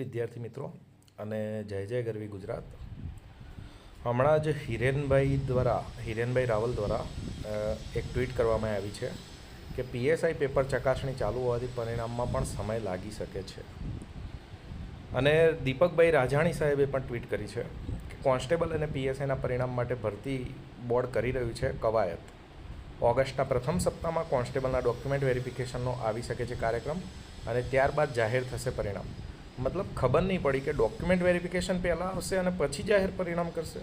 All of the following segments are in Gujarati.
વિદ્યાર્થી મિત્રો અને જય જય ગરવી ગુજરાત. હમણાં જ હિરેનભાઈ દ્વારા, હિરેનભાઈ રાવલ દ્વારા એક ટ્વીટ કરવામાં આવી છે કે પીએસઆઈ પેપર ચકાસણી ચાલુ હોવાથી પરિણામમાં પણ સમય લાગી શકે છે. અને દીપકભાઈ રાજાણી સાહેબે પણ ટ્વીટ કરી છે કે કોન્સ્ટેબલ અને પીએસઆઈના પરિણામ માટે ભરતી બોર્ડ કરી રહ્યું છે કવાયત. ઓગસ્ટના પ્રથમ સપ્તાહમાં કોન્સ્ટેબલના ડોક્યુમેન્ટ વેરિફિકેશનનો આવી શકે છે કાર્યક્રમ અને ત્યારબાદ જાહેર થશે પરિણામ. મતલબ ખબર નહીં પડી કે ડોક્યુમેન્ટ વેરિફિકેશન પહેલાં આવશે અને પછી જાહેર પરિણામ કરશે.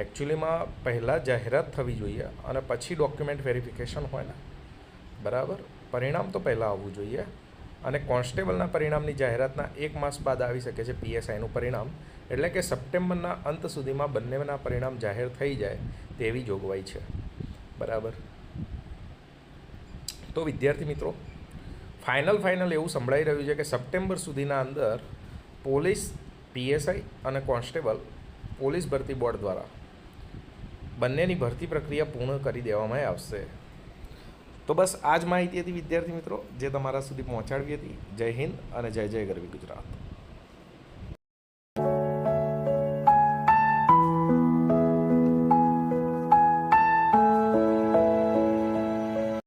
એકચ્યુઅલીમાં પહેલાં જાહેરાત થવી જોઈએ અને પછી ડોક્યુમેન્ટ વેરિફિકેશન હોય ને. બરાબર? પરિણામ તો પહેલાં આવવું જોઈએ. અને કોન્સ્ટેબલના પરિણામની જાહેરાતના એક માસ બાદ આવી શકે છે પીએસઆઈનું પરિણામ. એટલે કે સપ્ટેમ્બરના અંત સુધીમાં બંનેના પરિણામ જાહેર થઈ જાય તેવી જોગવાઈ છે. બરાબર? તો વિદ્યાર્થી મિત્રો ફાઇનલ ફાઇનલ એવું સંભળાઈ રહ્યું છે કે સપ્ટેમ્બર સુધીના અંદર પોલીસ, પીએસઆઈ અને કોન્સ્ટેબલ પોલીસ ભરતી બોર્ડ દ્વારા બંનેની ભરતી પ્રક્રિયા પૂર્ણ કરી દેવામાં આવશે. તો બસ આ જ માહિતી હતી વિદ્યાર્થી મિત્રો, જે તમારા સુધી પહોંચાડવી હતી. જય હિન્દ અને જય જય ગરવી ગુજરાત.